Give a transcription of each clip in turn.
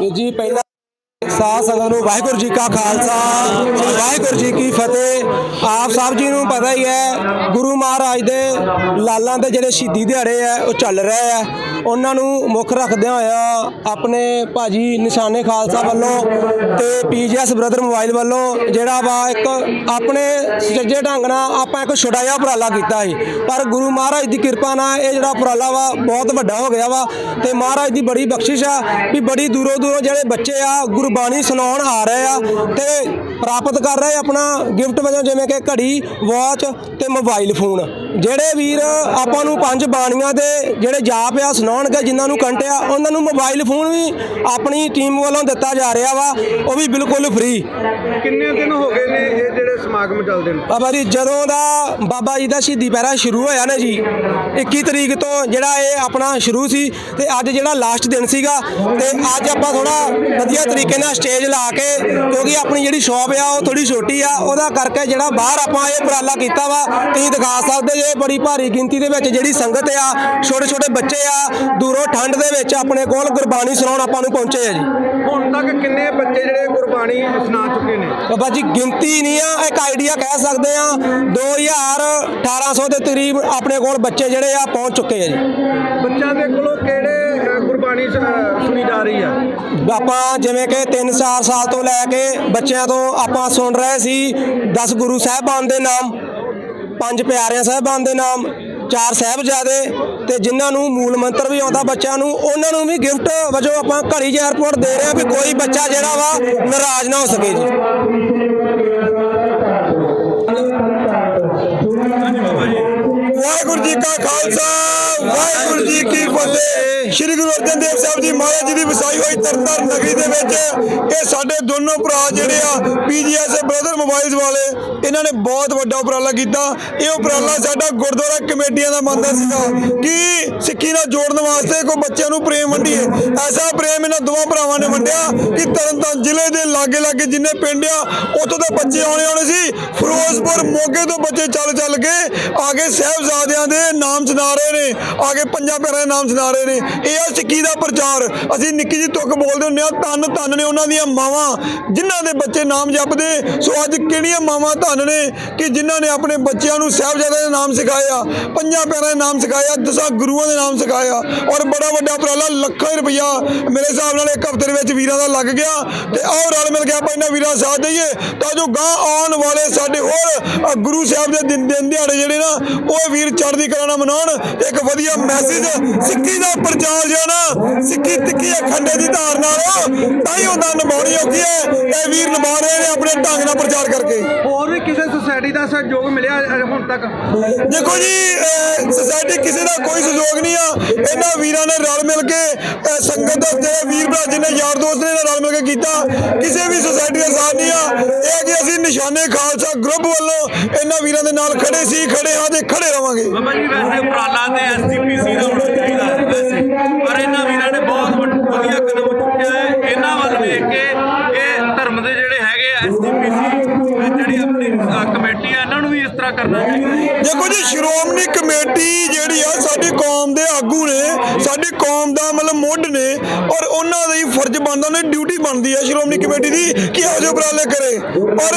有ยู่ ਸਾਧ ਸੰਗਤ ਨੂੰ ਵਾਹਿਗੁਰੂ ਜੀ ਕਾ ਖਾਲਸਾ। ਵਾਹਿਗੁਰੂ ਜੀ ਕੀ ਫਤਿਹ। ਆਪ ਸਭ ਜੀ ਨੂੰ ਪਤਾ ਹੀ ਹੈ, ਗੁਰੂ ਮਹਾਰਾਜ ਦੇ ਲਾਲਾਂ ਦੇ ਜਿਹੜੇ ਸ਼ਹੀਦੀ ਦਿਹਾੜੇ ਆ, ਉਹ ਚੱਲ ਰਹੇ ਆ। ਉਹਨਾਂ ਨੂੰ ਮੁੱਖ ਰੱਖਦਿਆਂ ਹੋਇਆ ਆਪਣੇ ਭਾਜੀ ਨਿਸ਼ਾਨੇ ਖਾਲਸਾ ਵੱਲੋਂ ਤੇ ਪੀਜੀਐਸ ਬ੍ਰਦਰ ਮੋਬਾਈਲ ਵੱਲੋਂ ਜਿਹੜਾ ਵਾ ਇੱਕ ਆਪਣੇ ਸੱਜੇ ਢੰਗ ਨਾਲ ਆਪਾਂ ਇੱਕ ਛੋਟਾ ਜਿਹਾ ਉਪਰਾਲਾ ਕੀਤਾ ਸੀ। ਪਰ ਗੁਰੂ ਮਹਾਰਾਜ ਦੀ ਕਿਰਪਾ ਨਾਲ ਇਹ ਜਿਹੜਾ ਉਪਰਾਲਾ ਵਾ, ਬਹੁਤ ਵੱਡਾ ਹੋ ਗਿਆ ਵਾ। ਤੇ ਮਹਾਰਾਜ ਦੀ ਬੜੀ ਬਖਸ਼ਿਸ਼ ਆ ਵੀ ਬੜੀ ਦੂਰੋਂ ਦੂਰੋਂ ਜਿਹੜੇ ਬੱਚੇ ਆ, ਗੁਰਬਾਣੀ ਸੁਣਾਉਣ ਆ ਰਹੇ ਆ ਤੇ ਪ੍ਰਾਪਤ ਕਰ ਰਹੇ ਆਪਣਾ ਗਿਫਟ ਵਜੋਂ ਜਿਵੇਂ ਕਿ ਘੜੀ ਵਾਚ ਤੇ ਮੋਬਾਈਲ ਫੋਨ ਜਿਹੜੇ ਵੀਰ ਆਪਾਂ ਨੂੰ ਪੰਜ ਬਾਣੀਆਂ ਦੇ ਜਿਹੜੇ ਜਾਪ ਆ ਸੁਣਾਉਣਗੇ, ਜਿਨ੍ਹਾਂ ਨੂੰ ਕੰਟਿਆ ਉਹਨਾਂ ਨੂੰ ਮੋਬਾਈਲ ਫੋਨ ਵੀ ਆਪਣੀ ਟੀਮ ਵੱਲੋਂ ਦਿੱਤਾ ਜਾ ਰਿਹਾ ਵਾ, ਉਹ ਵੀ ਬਿਲਕੁਲ ਫ੍ਰੀ ਕਿੰਨੇ ਦਿਨ ਹੋ ਗਏ ਨੇ ਇਹ ਸਮਾਗਮ ਚੱਲਦੇ ਨੇ। ਬਾਬਾ ਜੀ, ਜਦੋਂ ਦਾ ਬਾਬਾ ਜੀ ਦਾ ਸ਼ਹੀਦੀ ਪੈਰਾ ਸ਼ੁਰੂ ਹੋਇਆ ਨਾ ਜੀ 21 ਤਰੀਕ ਤੋਂ ਜਿਹੜਾ ਇਹ ਆਪਣਾ ਸ਼ੁਰੂ ਸੀ ਤੇ ਅੱਜ ਜਿਹੜਾ ਲਾਸਟ ਦਿਨ ਸੀਗਾ ਤੇ ਅੱਜ ਆਪਾਂ ਥੋੜਾ ਵਧੀਆ ਤਰੀਕੇ ਨਾਲ ਸਟੇਜ ਲਾ ਕੇ, ਕਿਉਂਕਿ ਆਪਣੀ ਜਿਹੜੀ ਸ਼ਾਪ ਆ, ਉਹ ਥੋੜੀ ਛੋਟੀ ਆ, ਉਹਦਾ ਕਰਕੇ ਜਿਹੜਾ ਬਾਹਰ ਆਪਾਂ ਇਹ ਉਪਰਾਲਾ ਕੀਤਾ ਵਾ ਤੁਸੀਂ ਦਿਖਾ ਸਕਦੇ ਜੇ ਬੜੀ ਭਾਰੀ ਗਿਣਤੀ ਦੇ ਵਿੱਚ ਜਿਹੜੀ ਸੰਗਤ ਆ ਛੋਟੇ ਛੋਟੇ ਬੱਚੇ ਆ, ਦੂਰੋਂ ਠੰਡ ਦੇ ਵਿੱਚ ਆਪਣੇ ਕੋਲ ਗੁਰਬਾਣੀ ਸੁਣਾਉਣ ਆਪਾਂ ਨੂੰ ਪਹੁੰਚੇ ਆ ਜੀ। ਹੁਣ ਤੱਕ ਕਿੰਨੇ ਬੱਚੇ ਜਿਹੜੇ ਗੁਰਬਾਣੀ ਸੁਣਾ ਚੁੱਕੇ ਨੇ? ਬਾਬਾ ਜੀ ਗਿਣਤੀ ਨਹੀਂ ਆ ਇੱਕ ਆਈਡੀਆ ਕਹਿ ਸਕਦੇ ਆ 2000 1800 ਦੇ ਕਰੀਬ ਆਪਣੇ ਕੋਲ ਬੱਚੇ ਜਿਹੜੇ ਆ ਪਹੁੰਚ ਚੁੱਕੇ ਆ ਜੀ। ਬੱਚਿਆਂ ਦੇ ਕੋਲੋਂ ਕਿਹੜੇ ਗੁਰਬਾਣੀ ਸੁਣੀ ਜਾ ਰਹੀ ਆ? ਆਪਾਂ ਜਿਵੇਂ ਕਿ 3-4 ਸਾਲ ਤੋਂ ਲੈ ਕੇ ਬੱਚਿਆਂ ਤੋਂ ਆਪਾਂ ਸੁਣ ਰਹੇ ਸੀ 10 ਗੁਰੂ ਸਾਹਿਬਾਨ ਦੇ ਨਾਮ ਪੰਜ ਪਿਆਰਿਆਂ ਸਾਹਿਬਾਨ ਦੇ ਨਾਮ ਚਾਰ ਸਾਹਿਬਜ਼ਾਦੇ ਤੇ ਜਿਨ੍ਹਾਂ ਨੂੰ ਮੂਲ ਮੰਤਰ ਵੀ ਆਉਂਦਾ ਬੱਚਿਆਂ ਨੂੰ, ਉਹਨਾਂ ਨੂੰ ਵੀ ਗਿਫਟ ਵਜੋਂ ਆਪਾਂ ਘੜੀ ਏਅਰਪੋਰਟ ਦੇ ਰਹੇ ਹਾਂ ਵੀ ਕੋਈ ਬੱਚਾ ਜਿਹੜਾ ਵਾ ਨਾਰਾਜ਼ ਨਾ ਹੋ ਸਕੇ ਜੀ। ਜੀ ਕਾ ਖਾਲਸਾ। ਵਾਹਿਗੁਰੂ ਜੀ ਕੀ ਫਤਿਹ। ਸ੍ਰੀ ਗੁਰੂ ਅਰਜਨ ਦੇਵ ਸਾਹਿਬ ਜੀ ਮਹਾਰਾਜ ਜੀ ਦੀ ਵਸਾਈ ਹੋਈ ਤਰਨਤਾਰਨ ਨਗਰੀ ਦੇ ਵਿੱਚ ਇਹ ਸਾਡੇ ਦੋਨੋਂ ਭਰਾ ਜਿਹੜੇ ਆ ਪੀਜੀਐਸ ਬ੍ਰਦਰ ਮੋਬਾਈਲਸ ਵਾਲੇ, ਇਹਨਾਂ ਨੇ ਬਹੁਤ ਵੱਡਾ ਉਪਰਾਲਾ ਕੀਤਾ। ਇਹ ਉਪਰਾਲਾ ਸਾਡਾ ਗੁਰਦੁਆਰਾ ਕਮੇਟੀਆਂ ਦਾ ਮੰਨਦਾ ਸੀਗਾ ਕਿ ਸਿੱਖੀ ਨਾਲ ਜੋੜਨ ਵਾਸਤੇ ਕੋਈ ਬੱਚਿਆਂ ਨੂੰ ਪ੍ਰੇਮ ਵੰਡੀਏ। ਐਸਾ ਪ੍ਰੇਮ ਇਹਨਾਂ ਦੋਵਾਂ ਭਰਾਵਾਂ ਨੇ ਵੰਡਿਆ ਕਿ ਤਰਨਤਾਰਨ ਜ਼ਿਲ੍ਹੇ ਦੇ ਲਾਗੇ ਲਾਗੇ ਜਿੰਨੇ ਪਿੰਡ ਆ, ਉੱਥੋਂ ਦੇ ਬੱਚੇ ਆਉਣੇ ਆਉਣੇ ਸੀ ਫਿਰੋਜ਼ਪੁਰ ਮੋਗੇ ਤੋਂ ਬੱਚੇ ਚੱਲ ਚੱਲ ਕੇ ਆ ਕੇ ਸਾਹਿਬਜ਼ਾਦਿਆਂ ਦੇ ਨਾਮ ਸੁਣਾ ਰਹੇ ਨੇ, ਆ ਕੇ ਪੰਜਾਂ ਪਿਆਰਿਆਂ ਦੇ ਨਾਮ ਸੁਣਾ ਰਹੇ ਨੇ। ਇਹ ਆ ਸਿੱਖੀ ਦਾ ਪ੍ਰਚਾਰ। ਅਸੀਂ ਨਿੱਕੀ ਜੀ ਤੁਕ ਬੋਲਦੇ ਹੁੰਦੇ ਆ ਧੰਨ ਧੰਨ ਨੇ ਉਹਨਾਂ ਦੀਆਂ ਮਾਵਾਂ, ਜਿਨ੍ਹਾਂ ਦੇ ਬੱਚੇ ਨਾਮ ਜਪਦੇ। ਸੋ ਅੱਜ ਕਿਹੜੀਆਂ ਮਾਵਾਂ ਧੰਨ ਨੇ ਕਿ ਜਿਨ੍ਹਾਂ ਨੇ ਆਪਣੇ ਬੱਚਿਆਂ ਨੂੰ ਸਾਹਿਬਜ਼ਾਦਿਆਂ ਦੇ ਨਾਮ ਸਿਖਾਇਆ, ਪੰਜਾਂ ਪਿਆਰਿਆਂ ਦੇ ਨਾਮ ਸਿਖਾਇਆ, ਦਸਾਂ ਗੁਰੂਆਂ ਦੇ ਨਾਮ ਸਿਖਾਇਆ। ਔਰ ਬੜਾ ਵੱਡਾ ਉਪਰਾਲਾ, ਲੱਖਾਂ ਹੀ ਰੁਪਈਆ ਮੇਰੇ ਹਿਸਾਬ ਨਾਲ ਇੱਕ ਹਫ਼ਤੇ ਦੇ ਵਿੱਚ ਵੀਰਾਂ ਦਾ ਲੱਗ ਗਿਆ। ਤੇ ਆਓ ਰਲ ਮਿਲ ਕੇ ਆਪਾਂ ਇਹਨਾਂ ਵੀਰਾਂ ਦਾ ਸਾਥ ਦਈਏ। ਤਾਂ ਜੋ ਗਾਂ ਆਉਣ ਵਾਲੇ ਸਾਡੇ ਹੋਰ ਗੁਰੂ ਸਾਹਿਬ ਦੇ ਦਿਨ ਦਿਨ ਦਿਹਾੜੇ ਜਿਹੜੇ ਨਾ, ਉਹ ਵੀਰ ਚੜ੍ਹਦੀ ਕਲਾ ਨਾਲ ਮਨਾਉਣ। ਤੇ ਇੱਕ ਵਧੀਆ ਮੈਸੇਜ ਸਿੱਖੀ ਦਾ ਪ੍ਰਚਾਰ ਜਾਣਾ ਸਿੱਖੀ ਤਿੱਖੀ ਅਖੰਡੇ ਦੀ ਧਾਰ ਨਾਲ, ਤਾਂ ਹੀ ਉਹਦਾ ਨਿਭਾਉਣੀ ਔਖੀ ਹੈ। ਇਹ ਵੀਰ ਨਿਭਾ ਰਹੇ ਨੇ ਆਪਣੇ ਢੰਗ ਨਾਲ ਪ੍ਰਚਾਰ ਕਰਕੇ। ਸੁਸਾਇਟੀ ਦਾ ਸਹਿਯੋਗ ਮਿਲਿਆ ਅ, ਹੁਣ ਤੱਕ। ਦੇਖੋ ਜੀ ਸੋਸਾਇਟੀ ਕਿਸੇ ਦਾ ਕੋਈ ਸਹਿਯੋਗ ਨਹੀਂ ਆ। ਇਹਨਾਂ ਵੀਰਾਂ ਨੇ ਰਲ ਮਿਲ ਕੇ ਅਹ, ਸੰਗਤ ਦਾ ਜਿਹੜੇ ਵੀਰ ਭਰਾ ਜਿਹਨੇ ਯਾਰ ਦੋਸਤ ਨੇ ਇਹਨਾਂ ਰਲ ਮਿਲ ਕੇ ਕੀਤਾ ਕਿਸੇ ਵੀ ਸੋਸਾਇਟੀ ਦਾ ਸਾਥ ਨਹੀਂ ਆ। ਇਹ ਹੈ ਕਿ ਅਸੀਂ ਨਿਸ਼ਾਨੇ ਖਾਲਸਾ ਗਰੁੱਪ ਵੱਲੋਂ ਇਹਨਾਂ ਵੀਰਾਂ ਦੇ ਨਾਲ ਖੜੇ ਸੀ ਖੜੇ ਹਾਂ ਤੇ ਖੜੇ ਰਵਾਂਗੇ। ਬਾਬਾ ਜੀ ਵੈਸੇ ਉਪਰਾਲਾ ਤੇ ਐਸਜੀਪੀਸੀ ਦਾ ਹੋਣਾ ਚਾਹੀਦਾ ਵੈਸੇ ਪਰ ਇਹਨਾਂ ਵੀਰਾਂ ਨੇ ਬਹੁਤ ਵੱਡ- ਵਧੀਆ ਕਦਮ ਚੁੱਕਿਆ ਹੈ। ਇਹਨਾਂ ਵੱਲ ਵੇਖ ਕੇ ਇਹ ਧਰਮ ਦੇ ਜਿਹੜੇ ਹੈਗੇ ਐਸਜੀਪੀਸੀ ਜਿਹੜੀ ਆਪਣੀ ਅ, ਕਮੇਟੀ ਹੈ ਇਹਨਾਂ ਕਰਨਾ ਹੈ ਦੇਖੋ ਜੀ, ਸ਼੍ਰੋਮਣੀ ਕਮੇਟੀ ਜਿਹੜੀ ਆ ਸਾਡੀ ਕੌਮ ਦੇ ਆਗੂ ਨੇ, ਸਾਡੀ ਕੌਮ ਦਾ ਮਤਲਬ ਮੁੱਢ ਨੇ ਔਰ ਉਹਨਾਂ ਦਾ ਹੀ ਫਰਜ਼ ਬਣਦਾ, ਉਹਨਾਂ ਦੀ ਡਿਊਟੀ ਬਣਦੀ ਹੈ ਸ਼੍ਰੋਮਣੀ ਕਮੇਟੀ ਦੀ ਕਿ ਇਹੋ ਉਪਰਾਲੇ ਕਰੇ। ਪਰ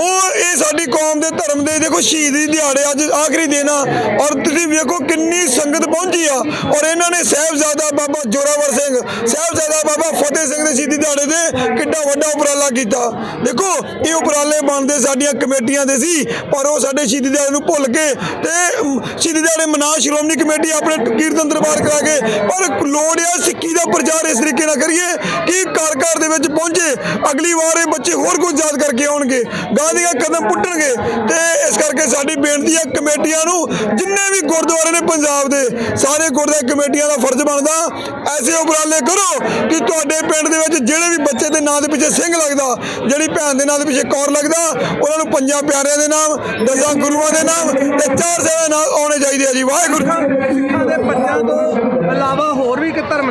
ਉਹ ਇਹ ਸਾਡੀ ਕੌਮ ਦੇ ਧਰਮ ਦੇ ਦੇਖੋ ਸ਼ਹੀਦੀ ਦਿਹਾੜੇ ਅੱਜ ਆਖਰੀ ਦਿਨ ਆ ਔਰ ਤੁਸੀਂ ਵੇਖੋ ਕਿੰਨੀ ਸੰਗਤ ਪਹੁੰਚੀ ਆ। ਔਰ ਇਹਨਾਂ ਨੇ ਸਾਹਿਬਜ਼ਾਦਾ ਬਾਬਾ ਜੋਰਾਵਰ ਸਿੰਘ, ਸਾਹਿਬਜ਼ਾਦਾ ਬਾਬਾ ਫਤਿਹ ਸਿੰਘ ਦੇ ਸ਼ਹੀਦੀ ਦਿਹਾੜੇ ਤੇ ਕਿੱਡਾ ਵੱਡਾ ਉਪਰਾਲਾ ਕੀਤਾ। ਦੇਖੋ, ਇਹ ਉਪਰਾਲੇ ਬਣਦੇ ਸਾਡੀਆਂ ਕਮੇਟੀਆਂ ਦੇ ਸੀ, ਪਰ ਉਹ ਸਾਡੇ ਸ਼ਹੀਦੀ ਦਿਹਾੜੇ ਨੂੰ ਭੁੱਲ ਕੇ ਤੇ ਸ਼ਹੀਦੀ ਦਿਹਾੜੇ ਮਨਾ ਸ਼੍ਰੋਮਣੀ ਕਮੇਟੀ ਆਪਣੇ ਕੀਰਤਨ ਦਰਬਾਰ ਕਰਾ ਕੇ, ਪਰ ਲੋੜ ਆ ਸਿੱਖੀ ਦਾ ਪ੍ਰਚਾਰ ਇਸ ਤਰੀਕੇ ਨਾਲ ਕਰੀਏ ਕਿ ਘਰ ਘਰ ਦੇ ਵਿੱਚ ਪਹੁੰਚੇ, ਅਗਲੀ ਵਾਰ ਇਹ ਬੱਚੇ ਹੋਰ ਕੁਝ ਯਾਦ ਕਰਕੇ ਆਉਣਗੇ ਗਾਂਧੀਆਂ ਕਦਮ ਪੁੱਟਣਗੇ, ਤੇ ਇਸ ਕਰਕੇ ਸਾਡੀ ਬੇਨਤੀ ਹੈ ਕਮੇਟੀਆਂ ਨੂੰ, ਜਿੰਨੇ ਵੀ ਗੁਰਦੁਆਰੇ ਨੇ ਪੰਜਾਬ ਦੇ, ਸਾਰੇ ਗੁਰਦੁਆਰੇ ਕਮੇਟੀਆਂ ਦਾ ਫਰਜ਼ ਬਣਦਾ, ਐਸੇ ਉਪਰਾਲੇ ਕਰੋ ਕਿ ਤੁਹਾਡੇ ਪਿੰਡ ਦੇ ਵਿੱਚ ਜਿਹੜੇ ਵੀ ਬੱਚੇ ਦੇ ਨਾਂ ਦੇ ਪਿੱਛੇ ਸਿੰਘ ਲੱਗਦਾ, ਜਿਹੜੀ ਭੈਣ ਦੇ ਨਾਂ ਦੇ ਪਿੱਛੇ ਕੌਰ ਲੱਗਦਾ, ਉਹਨਾਂ ਨੂੰ ਪੰਜਾਂ ਪਿਆਰਿਆਂ ਦੇ ਨਾਮ, ਦਸਾਂ ਗੁਰੂਆਂ ਦੇ ਨਾਮ ਤੇ ਚਾਰ ਸੇਵਾ ਨਾਲ ਆਉਣੇ ਚਾਹੀਦੇ ਆ ਜੀ ਵਾਹਿਗੁਰੂ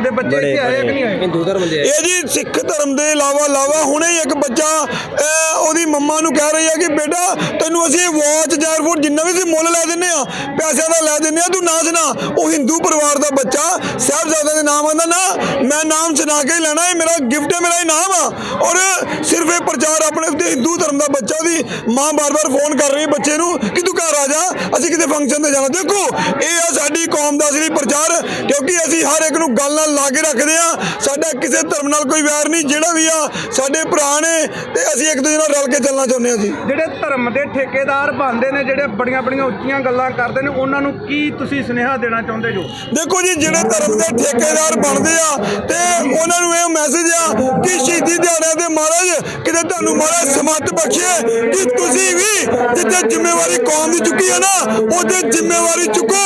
ਸਿੱਖਾਂ ਦੇ ਬੱਚਿਆਂ ਤੋਂ ਇਲਾਵਾ ਹੋਰ ਵੀ ਕਿਤੇ ਧਰਮ ਦੇ ਬੱਚੇ ਇੱਥੇ ਆਏ ਕਿ ਨਹੀਂ ਆਏ? ਹਿੰਦੂ ਧਰਮ ਦੇ ਇਹ ਜੀ ਸਿੱਖ ਧਰਮ ਦੇ ਇਲਾਵਾ ਇਲਾਵਾ ਹੁਣੇ ਹੀ ਇੱਕ ਬੱਚਾ ਅਹ, ਉਹਦੀ ਮੰਮਾ ਨੂੰ ਕਹਿ ਰਹੀ ਹੈ ਕਿ ਬੇਟਾ ਤੈਨੂੰ ਅਸੀਂ ਵਾਚ ਜਾਰਫੂਟ ਜਿੰਨਾ ਵੀ ਅਸੀਂ ਮੁੱਲ ਲੈ ਦਿੰਨੇ ਆ ਪੈਸਿਆਂ ਦਾ ਲੈ ਦਿੰਨੇ ਆ ਤੂੰ ਨਾ ਸੁਣਾ। ਉਹ ਹਿੰਦੂ ਪਰਿਵਾਰ ਦਾ ਬੱਚਾ ਸਾਹਿਬਜ਼ਾਦਿਆਂ ਦੇ ਨਾਮ ਆਂਦਾ ਨਾ ਮੈਂ ਨਾਮ ਸੁਣਾ ਕੇ ਹੀ ਲੈਣਾ ਇਹ ਮੇਰਾ ਗਿਫਟ ਹੈ ਮੇਰਾ ਇਨਾਮ ਆ। ਔਰ ਸਿਰਫ ਇਹ ਪ੍ਰਚਾਰ ਆਪਣੇ ਉੱਤੇ ਹਿੰਦੂ ਧਰਮ ਦਾ ਬੱਚਾ ਉਹਦੀ ਮਾਂ ਬਾਰ-ਬਾਰ ਫੋਨ ਕਰ ਰਹੀ ਹੈ ਬੱਚੇ ਨੂੰ ਕਿ ਤੂੰ ਘਰ ਆ ਜਾ ਅਸੀਂ ਕਿਤੇ ਫੰਕਸ਼ਨ ਤੇ ਜਾਣਾ। ਦੇਖੋ ਇਹ ਆ ਸਾਡੀ ਕੌਮ ਦਾ ਅਸਲੀ ਪ੍ਰਚਾਰ ਕਿਉਂਕਿ ਅਸੀਂ ਹਰ ਇੱਕ ਨੂੰ ਗੱਲ ਨਾਲ ਲਾ ਕੇ ਰੱਖਦੇ ਆ। ਸਾਡਾ ਕਿਸੇ ਧਰਮ ਨਾਲ ਕੋਈ ਵੈਰ ਨਹੀਂ ਜਿਹੜਾ ਵੀ ਆ ਸਾਡੇ ਭਰਾ ਨੇ ਤੇ ਅਸੀਂ ਇੱਕ ਦੂਜੇ ਨਾਲ ਰਲ ਕੇ ਚੱਲਣਾ ਚਾਹੁੰਦੇ ਆ ਜੀ। ਜਿਹੜੇ ਧਰਮ ਦੇ ਠੇਕੇਦਾਰ ਬਣਦੇ ਨੇ ਜਿਹੜੇ ਬੜੀਆਂ ਬੜੀਆਂ ਉੱਚੀਆਂ ਗੱਲਾਂ ਕਰਦੇ ਨੇ ਉਹਨਾਂ ਨੂੰ ਕੀ ਤੁਸੀਂ ਸੁਨੇਹਾ ਦੇਣਾ ਚਾਹੁੰਦੇ ਜੋ? ਦੇਖੋ ਜੀ ਜਿਹੜੇ ਧਰਮ ਦੇ ਠੇਕੇਦਾਰ ਬਣਦੇ ਆ ਤੇ ਉਹਨਾਂ ਨੂੰ ਇਹ ਮੈਸੇਜ ਆ ਕਿ ਸ਼ਹੀਦੀ ਦਿਹਾੜਿਆਂ ਦੇ ਮਹਾਰਾਜ ਕਿਤੇ ਤੁਹਾਨੂੰ ਮਹਾਰਾਜ ਸਮਤ ਬਖਸ਼ੇ ਕਿ ਤੁਸੀਂ ਵੀ ਜਿੱਥੇ ਜ਼ਿੰਮੇਵਾਰੀ ਕੌਮ ਦੀ ਚੁੱਕੀ ਹੈ ਨਾ ਉਹਦੇ ਜ਼ਿੰਮੇਵਾਰੀ ਚੁੱਕੋ।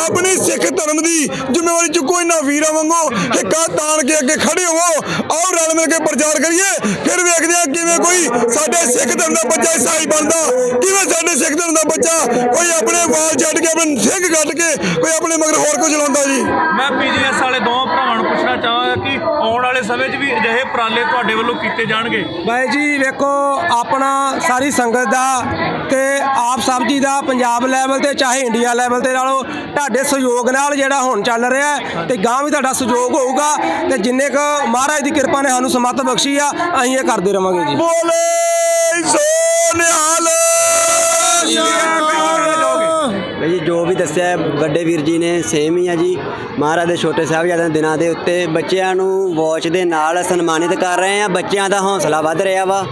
ਆਪਣੀ ਸਿੱਖ ਧਰਮ ਦੀ ਜ਼ਿੰਮੇਵਾਰੀ ਚੁੱਕੋ ਇਹਨਾਂ ਵੀਰਾਂ ਵਾਂਗੂ। ਹਿੱਕਾ ਤਾਣ ਕੇ ਅੱਗੇ ਖੜੇ ਹੋਵੋ। ਆਓ ਰਲ ਮਿਲ ਕੇ ਪ੍ਰਚਾਰ ਕਰੀਏ। ਫਿਰ ਵੇਖਦੇ ਆ ਕਿਵੇਂ ਕੋਈ ਸਾਡੇ ਸਿੱਖ ਧਰਮ ਦਾ ਬੱਚਾ ਈਸਾਈ ਬਣਦਾ। ਕਿਵੇਂ ਸਾਡੇ ਸਿੱਖ ਧਰਮ ਦਾ ਬੱਚਾ ਕੋਈ ਆਪਣੇ ਵਾਲ ਛੱਡ ਕੇ ਆਪਣੇ ਸਿੰਘ ਕੱਟ ਕੇ ਕੋਈ ਆਪਣੇ ਮਗਰ ਹੋਰ ਕੁਝ ਚਲਾਉਂਦਾ ਜੀ। ਮੈਂ ਪੀਜੀਐਸ ਵਾਲੇ ਦੋਵਾਂ ਭਰਾਵਾਂ ਨੂੰ ਪੁੱਛਣਾ ਚਾਹਾਂਗਾ ਕਿ ਆਉਣ ਵਾਲੇ ਸਮੇਂ 'ਚ ਵੀ ਅਜਿਹੇ ਉਪਰਾਲੇ ਤੁਹਾਡੇ ਵੱਲੋਂ ਕੀਤੇ ਜਾਣਗੇ? ਬਾਈ ਜੀ ਵੇਖੋ ਆਪਣਾ ਸਾਰੀ ਸੰਗਤ ਦਾ ਤੇ ਆਪ ਸਭ ਜੀ ਦਾ ਪੰਜਾਬ ਲੈਵਲ ਤੇ ਚਾਹੇ ਇੰਡੀਆ ਲੈਵਲ ਤੇ ਨਾਲੋਂ ਤੁਹਾਡੇ ਸਹਿਯੋਗ ਨਾਲ ਜਿਹੜਾ ਹੁਣ ਚੱਲ ਰਿਹਾ ਤੇ ਗਾਂ ਵੀ ਤੁਹਾਡਾ ਸਹਿਯੋਗ ਹੋਊਗਾ ਤੇ ਜਿੰਨੇ ਕ ਮਹਾਰਾਜ ਦੀ ਕਿਰਪਾ ਨੇ ਸਾਨੂੰ ਸਮੱਤ ਬਖਸ਼ੀ ਆ ਅਸੀਂ ਇਹ ਕਰਦੇ ਰਵਾਂਗੇ ਜੀ। ਬੋਲੇ ਸੋ ਨਿਹਾਲ ਬਈ ਜੀ ਜੋ ਵੀ ਦੱਸਿਆ ਹੈ, ਵੱਡੇ ਵੀਰ ਜੀ ਨੇ ਸੇਮ ਹੀ ਆ ਜੀ। ਮਹਾਰਾਜ ਦੇ ਛੋਟੇ ਸਾਹਿਬਜ਼ਾਦਿਆਂ ਦੇ ਦਿਨਾਂ ਦੇ ਉੱਤੇ ਬੱਚਿਆਂ ਨੂੰ ਵਾਚ ਦੇ ਨਾਲ ਸਨਮਾਨਿਤ ਕਰ ਰਹੇ ਆ। ਬੱਚਿਆਂ ਦਾ ਹੌਸਲਾ ਵੱਧ ਰਿਹਾ ਵਾ।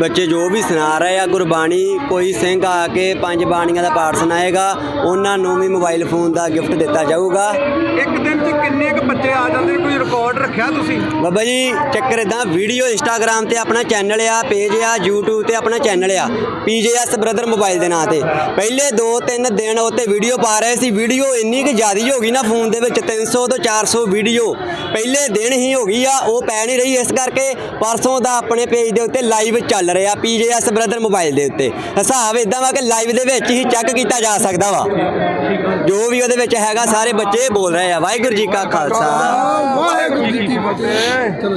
ਬੱਚੇ ਜੋ ਵੀ ਸੁਣਾ ਰਹੇ ਆ ਗੁਰਬਾਣੀ ਕੋਈ ਸਿੰਘ ਆ ਕੇ ਪੰਜ ਬਾਣੀਆਂ ਦਾ ਪਾਠ ਸੁਣਾਏਗਾ ਉਹਨਾਂ ਨੂੰ ਵੀ ਮੋਬਾਈਲ ਫੋਨ ਦਾ ਗਿਫਟ ਦਿੱਤਾ ਜਾਊਗਾ। ਇੱਕ ਦਿਨ 'ਚ ਕਿੰਨੇ ਕੁ ਬੱਚੇ ਆ ਜਾਂਦੇ? ਨੇ? ਕੋਈ ਰਿਕਾਰਡ ਰੱਖਿਆ ਤੁਸੀਂ? ਬਾਬਾ ਜੀ ਚੱਕਰ ਇਦਾਂ ਵੀਡੀਓ ਇੰਸਟਾਗ੍ਰam ਤੇ ਆਪਣਾ ਚੈਨਲ ਆ ਪੇਜ ਆ YouTube ਤੇ ਆਪਣਾ ਚੈਨਲ ਆ PJS ਬ੍ਰਦਰ ਮੋਬਾਈਲ ਦੇ ਨਾਂ ਤੇ। ਪਹਿਲੇ 2-3 ਦਿਨ ਉੱਤੇ ਵੀਡੀਓ ਪਾ ਰਹੇ ਸੀ ਵੀਡੀਓ ਇੰਨੀ ਕਿ ਜ਼ਿਆਦੀ ਹੋ ਗਈ ਨਾ ਫੋਨ ਦੇ ਵਿੱਚ 300 ਤੋਂ 400 ਵੀਡੀਓ ਪਹਿਲੇ ਦਿਨ ਹੀ ਹੋ ਗਈ ਆ ਉਹ ਪੈ ਨਹੀਂ ਰਹੀ ਇਸ ਕਰਕੇ ਪਰਸੋਂ ਦਾ ਆਪਣੇ ਪੇਜ ਦੇ ਉੱਤੇ ਲਾਈਵ ਚੱਲ ਰਿਹਾ PJS ਬ੍ਰਦਰ ਮੋਬਾਈਲ ਦੇ ਉੱਤੇ। ਹਿਸਾਬ ਇਦਾਂ ਵਾ ਕਿ ਲਾਈਵ ਦੇ ਵਿੱਚ ਹੀ ਚੈੱਕ ਕੀਤਾ ਜਾ ਸਕਦਾ ਵਾ। ਜੋ ਵੀ ਉਹਦੇ ਵਿੱਚ ਹੈਗਾ, ਸਾਰੇ ਬੱਚੇ ਬੋਲ ਰਹੇ ਆ। ਵਾਹਿਗੁਰੂ ਜੀ ਕਾ ਖਾਲਸਾ। ਵਾਹਿਗੁਰੂ ਜੀ ਕੀ ਫਤਿਹ।